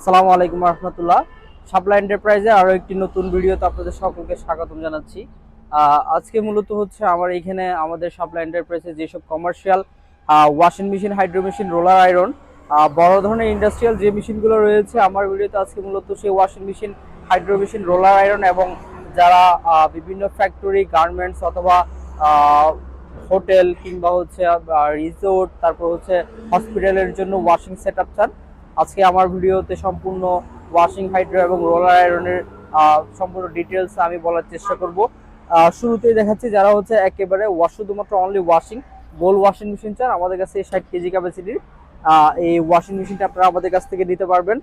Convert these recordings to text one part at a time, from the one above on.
আসসালামু আলাইকুম রহমতুল্লাহ। সাপ্লাই এন্টারপ্রাইজে আরও একটি নতুন ভিডিওতে আপনাদের সকলকে স্বাগতম জানাচ্ছি। আজকে মূলত হচ্ছে আমার এখানে আমাদের সাপ্লাই এন্টারপ্রাইজে যেসব commercial washing machine hydro machine roller iron বড় ধরনের ইন্ডাস্ট্রিয়াল যে মেশিনগুলো রয়েছে, আমার ভিডিওতে আজকে মূলত সেই washing machine hydro machine roller iron এবং যারা বিভিন্ন ফ্যাক্টরি গার্মেন্টস অথবা হোটেল কিংবা হচ্ছে রিসোর্ট তারপর হচ্ছে হসপিটালের জন্য ওয়াশিং সেট আপ চান। আজকে আমার ভিডিওতে সম্পূর্ণ ওয়াশিং হাইড্রো এবং রোলার আয়রনের সম্পূর্ণ ডিটেলস আমি বলার চেষ্টা করব। শুরুতেই দেখাচ্ছি যারা হচ্ছে একেবারে ওয়াশ শুধুমাত্র অনলি ওয়াশিং গোল ওয়াশিং মেশিন চান, আমাদের কাছে ষাট কেজি ক্যাপাসিটির এই ওয়াশিং মেশিনটা আপনারা আমাদের কাছ থেকে নিতে পারবেন।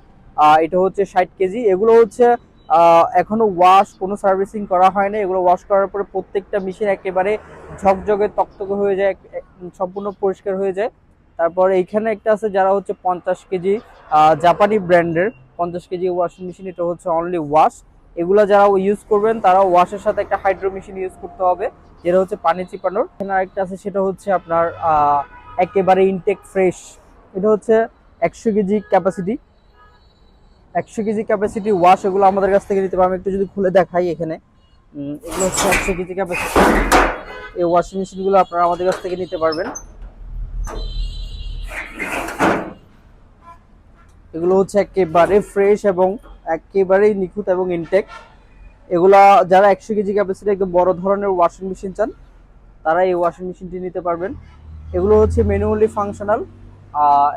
এটা হচ্ছে ষাট কেজি। এগুলো হচ্ছে এখনও ওয়াশ কোনো সার্ভিসিং করা হয়নি এগুলো ওয়াশ করার পরে প্রত্যেকটা মেশিন একেবারে ঝকঝকে, তকতকে হয়ে যায় সম্পূর্ণ পরিষ্কার হয়ে যায়। তারপর এইখানে একটা আছে যারা হচ্ছে পঞ্চাশ কেজি। জাপানি ব্র্যান্ডের পঞ্চাশ কেজি ওয়াশিং মেশিন এটা হচ্ছে অনলি ওয়াশ এগুলো যারা ইউজ করবেন, তারা ওয়াশের সাথে একটা হাইড্রো মেশিন ইউজ করতে হবে, যেটা হচ্ছে পানি চিপানোর। এখানে আরেকটা আছে, সেটা হচ্ছে আপনার একেবারে ইনটেক ফ্রেশ এটা হচ্ছে একশো কেজি ক্যাপাসিটি একশো কেজি ক্যাপাসিটি ওয়াশ এগুলো আমাদের কাছ থেকে নিতে পারবেন। একটু যদি খুলে দেখাই এখানে। এগুলো হচ্ছে একশো কেজি ক্যাপাসিটি এই ওয়াশিং মেশিনগুলো আপনারা আমাদের কাছ থেকে নিতে পারবেন। এগুলো হচ্ছে একেবারে ফ্রেশ এবং একেবারেই নিখুঁত এবং ইনটেক এগুলা যারা একশো কেজি ক্যাপাসিটি একদম বড় ধরনের ওয়াশিং মেশিন চান তারা এই ওয়াশিং মেশিনটি নিতে পারবেন। এগুলো হচ্ছে ম্যানুয়ালি ফাংশনাল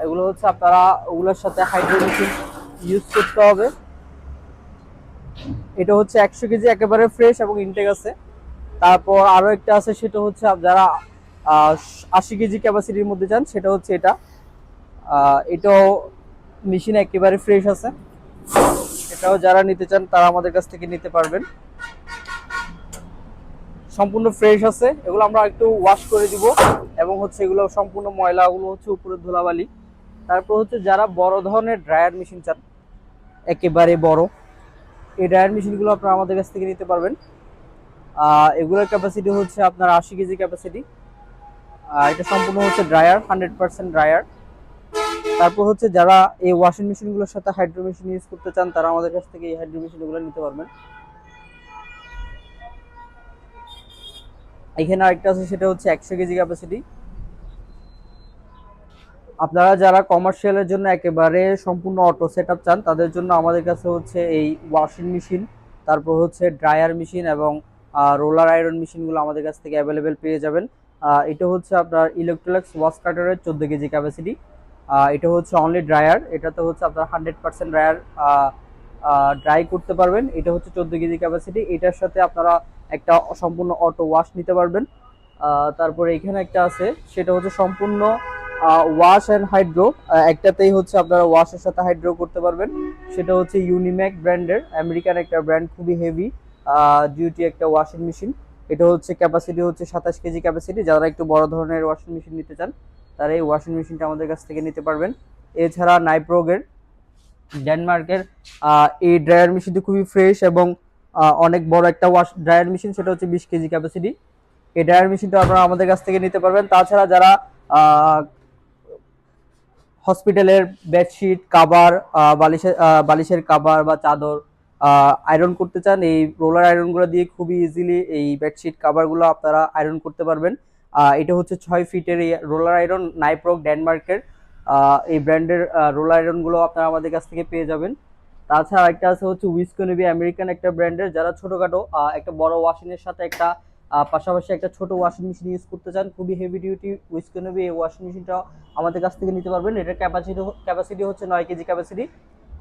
এগুলো হচ্ছে আপনারা ওগুলোর সাথে হাইড্রো মেশিন ইউজ করতে হবে। এটা হচ্ছে একশো কেজি একেবারে ফ্রেশ এবং ইনটেক আছে। তারপর আরও একটা আছে, সেটা হচ্ছে যারা আশি কেজি ক্যাপাসিটির মধ্যে চান, সেটা হচ্ছে এটা। এটাও মেশিন একেবারে ফ্রেশ আছে। এটাও যারা নিতে চান, তারা আমাদের কাছ থেকে নিতে পারবেন। সম্পূর্ণ ফ্রেশ আছে। এগুলো আমরা একটু ওয়াশ করে দিব এবং হচ্ছে এগুলো সম্পূর্ণ ময়লাগুলো হচ্ছে উপরে ধুলাবালি। তারপর হচ্ছে যারা বড় ধরনের ড্রায়ার মেশিন চান, একেবারে বড়, এই ড্রায়ার মেশিনগুলো আপনারা আমাদের কাছ থেকে নিতে পারবেন। এগুলোর ক্যাপাসিটি হচ্ছে আপনার আশি কেজি ক্যাপাসিটি এটা সম্পূর্ণ হচ্ছে ড্রায়ার হান্ড্রেড পার্সেন্ট ড্রায়ার তারপর হচ্ছে যারা এই ওয়াশিং মেশিনগুলোর সাথে হাইড্রো মেশিন ইউজ করতে চান, তারা আমাদের কাছ থেকে এই হাইড্রো মেশিনগুলো নিতে পারবেন। এখানে আরেকটা আছে, সেটা হচ্ছে একশো কেজি ক্যাপাসিটি আপনারা যারা কমার্শিয়ালের জন্য একেবারে সম্পূর্ণ অটো সেট চান, তাদের জন্য আমাদের কাছে হচ্ছে এই ওয়াশিং মেশিন তারপর হচ্ছে ড্রায়ার মেশিন এবং রোলার আয়রন মেশিনগুলো আমাদের কাছ থেকে অ্যাভেলেবেল পেয়ে যাবেন। এটা হচ্ছে আপনার ইলেকট্রোলাক্স ওয়াশ কাটারের চোদ্দ কেজি ক্যাপাসিটি এটা হচ্ছে অনলি ড্রায়ার এটাতে হচ্ছে আপনার হান্ড্রেড পার্সেন্ট ড্রায়ার ড্রাই করতে পারবেন। এটা হচ্ছে চোদ্দ কেজি ক্যাপাসিটি এটার সাথে আপনারা একটা সম্পূর্ণ অটো ওয়াশ নিতে পারবেন। তারপরে এখানে একটা আছে, সেটা হচ্ছে সম্পূর্ণ ওয়াশ অ্যান্ড হাইড্রো একটাতেই হচ্ছে আপনারা ওয়াশের সাথে হাইড্রো করতে পারবেন। সেটা হচ্ছে ইউনিম্যাক ব্র্যান্ডের আমেরিকান একটা ব্র্যান্ড খুবই হেভি ডিউটি একটা ওয়াশিং মেশিন এটা হচ্ছে ক্যাপাসিটি হচ্ছে সাতাশ কেজি ক্যাপাসিটি যারা একটু বড় ধরনের ওয়াশিং মেশিন নিতে চান তারা এই ওয়াশিং মেশিনটা আমাদের কাছ থেকে নিতে পারবেন। এছাড়া নাইপ্রোগের ডেনমার্কের এই ড্রায়ার মেশিনটি খুবই ফ্রেশ এবং অনেক বড় একটা ওয়াশ ড্রায়ার মেশিন সেটা হচ্ছে বিশ কেজি ক্যাপাসিটি এই ড্রায়ার মেশিনটা আপনারা আমাদের কাছ থেকে নিতে পারবেন। তাছাড়া যারা হসপিটালের বেডশিট কাবার বালিশের বালিশের কাবার বা চাদর আয়রন করতে চান, এই রোলার আয়রনগুলো দিয়ে খুবই ইজিলি এই বেডশিট কাভারগুলো আপনারা আয়রন করতে পারবেন। এটা হচ্ছে ছয় ফিটের রোলার আয়রন, নাইপ্রক ডেনমার্কের এই ব্র্যান্ডের রোলার আয়রনগুলো আপনারা আমাদের কাছ থেকে পেয়ে যাবেন। তাছাড়া একটা আছে হচ্ছে উইসকোনেবি আমেরিকান একটা ব্র্যান্ডের, যারা ছোটোখাটো একটা বড় ওয়াশিংয়ের সাথে একটা পাশাপাশি একটা ছোট ওয়াশিং মেশিন ইউজ করতে চান, খুবই হেভি ডিউটি উইসকোনেবি এই ওয়াশিং মেশিনটা আমাদের কাছ থেকে নিতে পারবেন। এটার ক্যাপাসিটি ক্যাপাসিটি হচ্ছে নয় কেজি ক্যাপাসিটি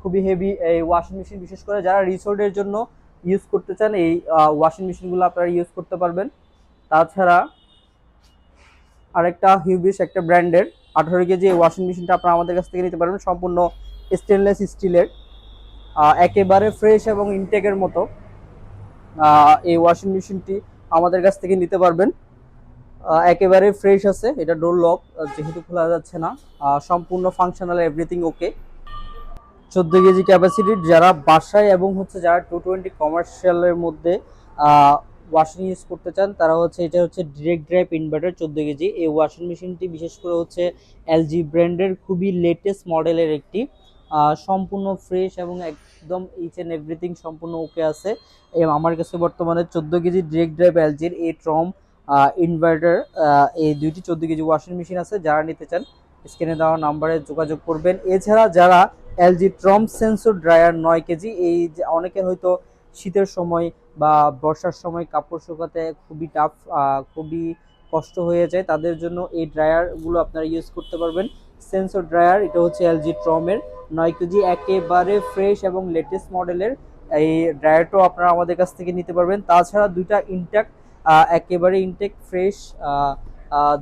খুবই হেভি এই ওয়াশিং মেশিন, বিশেষ করে যারা রিসোর্টের জন্য ইউজ করতে চান, এই ওয়াশিং মেশিনগুলো আপনারা ইউজ করতে পারবেন। তাছাড়া আরেকটা হিউবিস, একটা ব্র্যান্ডের। আঠারো কেজি ওয়াশিং মেশিনটা আপনারা আমাদের কাছ থেকে নিতে পারবেন। সম্পূর্ণ স্টেনলেস স্টিলের একেবারে ফ্রেশ এবং ইনটেকের মতো এই ওয়াশিং মেশিনটি আমাদের কাছ থেকে নিতে পারবেন। একেবারে ফ্রেশ আছে। এটা ডোর লক যেহেতু খোলা যাচ্ছে না। সম্পূর্ণ ফাংশনাল এভরিথিং ওকে চোদ্দ কেজি ক্যাপাসিটির যারা বাসায় এবং হচ্ছে যারা টু টোয়েন্টি কমার্শিয়ালের মধ্যে ওয়াশিং ইউজ করতে চান, তারা হচ্ছে, এটা হচ্ছে ডিরেক্ট ড্রাইভ ইনভার্টার চোদ্দ কেজি। এই ওয়াশিং মেশিনটি বিশেষ করে হচ্ছে এলজি ব্র্যান্ডের খুবই লেটেস্ট মডেলের একটি সম্পূর্ণ ফ্রেশ এবং একদম ইচ এন্ড এভরিথিং সম্পূর্ণ ওকে আছে। এবং আমার কাছে বর্তমানে চোদ্দ কেজি ডিরেক্ট ড্রাইভ এলজির এই ট্রম ইনভার্টার এই দুইটি চোদ্দ কেজি ওয়াশিং মেশিন আছে, যারা নিতে চান স্ক্রিনে দেওয়া নাম্বারে যোগাযোগ করবেন। এছাড়া যারা এলজি ট্রম সেন্সর ড্রায়ার নয় কেজি, এই অনেকের হয়তো শীতের সময় বা বর্ষার সময় কাপড় শুকাতে খুবই টাফ খুবই কষ্ট হয়ে যায়। তাদের জন্য এই ড্রায়ারগুলো আপনারা ইউজ করতে পারবেন। সেন্সর ড্রায়ার এটা হচ্ছে এলজি ট্রমের নয় কেজি একেবারে ফ্রেশ এবং লেটেস্ট মডেলের এই ড্রায়ারটাও আপনারা আমাদের কাছ থেকে নিতে পারবেন। তাছাড়া দুইটা ইনটেক একেবারে ইনটেক ফ্রেশ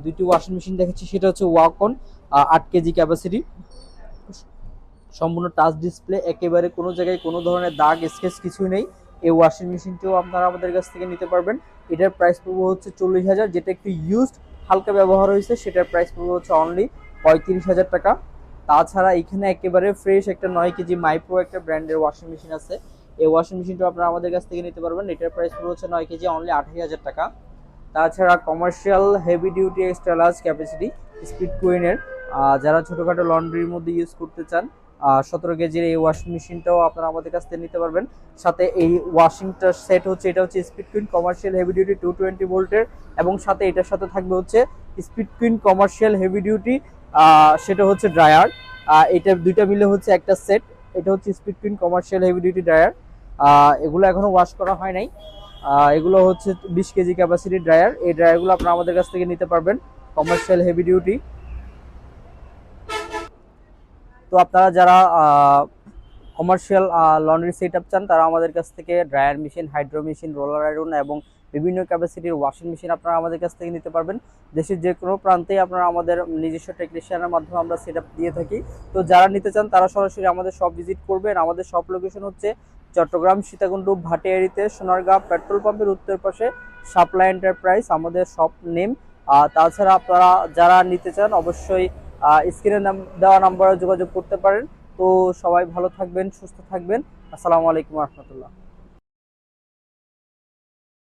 দুইটি ওয়াশিং মেশিন দেখাচ্ছি। সেটা হচ্ছে ওয়াকন আট কেজি ক্যাপাসিটি সম্পূর্ণ টাচ ডিসপ্লে একেবারে কোনো জায়গায় কোনো ধরনের দাগ স্কেচ কিছুই নেই। এই ওয়াশিং মেশিনটিও আপনারা আমাদের কাছ থেকে নিতে পারবেন। এটার প্রাইস পড়বে হচ্ছে চল্লিশ হাজার, যেটা একটু ইউজড হালকা ব্যবহার হয়েছে, সেটার প্রাইস পড়বে হচ্ছে অনলি পঁয়ত্রিশ হাজার টাকা। তাছাড়া এখানে একেবারে ফ্রেশ একটা নয় কেজি মাইক্রো একটা ব্র্যান্ডের ওয়াশিং মেশিন আছে। এই ওয়াশিং মেশিনটা আপনারা আমাদের কাছ থেকে নিতে পারবেন। এটার প্রাইস পড়বে হচ্ছে নয় কেজি অনলি আঠাশ হাজার টাকা। তাছাড়া commercial heavy duty extra large capacity speed কুইনের যারা ছোটোখাটো লন্ড্রির মধ্যে ইউজ করতে চান সতেরো কেজির এই ওয়াশিং মেশিনটাও আপনারা আমাদের কাছ থেকে নিতে পারবেন। সাথে এই ওয়াশিংটার সেট হচ্ছে, এটা হচ্ছে speed queen commercial heavy duty two twenty ভোল্টের এবং সাথে এটার সাথে থাকবে হচ্ছে speed queen commercial heavy duty সেটা হচ্ছে ড্রায়ার এটা দুইটা মিলে হচ্ছে একটা সেট এটা হচ্ছে speed queen commercial heavy duty dryer এগুলো এখনও ওয়াশ করা হয় নাই। এগুলো হচ্ছে বিশ কেজি ক্যাপাসিটি ড্রায়ার এই ড্রায়ারগুলো আপনারা আমাদের কাছ থেকে নিতে পারবেন কমার্শিয়াল হেভি ডিউটি তো আপনারা যারা কমার্শিয়াল লন্ড্রি সেট আপ চান, তারা আমাদের কাছ থেকে dryer machine hydro machine roller iron এবং বিভিন্ন ক্যাপাসিটির ওয়াশিং মেশিন আপনারা আমাদের কাছ থেকে নিতে পারবেন। দেশের যে কোনো প্রান্তেই আপনারা আমাদের নিজস্ব টেকনিশিয়ানের মাধ্যমে আমরা সেট দিয়ে থাকি। তো যারা নিতে চান, তারা সরাসরি আমাদের সব ভিজিট করবেন। আমাদের সব লোকেশন হচ্ছে চট্টগ্রাম সীতাকুণ্ড ভাটিয়ারিতে সোনারগাঁ পেট্রোল পাম্পের উত্তর পাশে সাপ্লাই এন্টারপ্রাইজ আমাদের সব নেম তাছাড়া আপনারা যারা নিতে চান, অবশ্যই স্ক্রিনে দেওয়া নাম্বারে যোগাযোগ করতে পারেন। তো সবাই ভালো থাকবেন, সুস্থ থাকবেন। আসসালামু আলাইকুম রহমতুল্লাহ।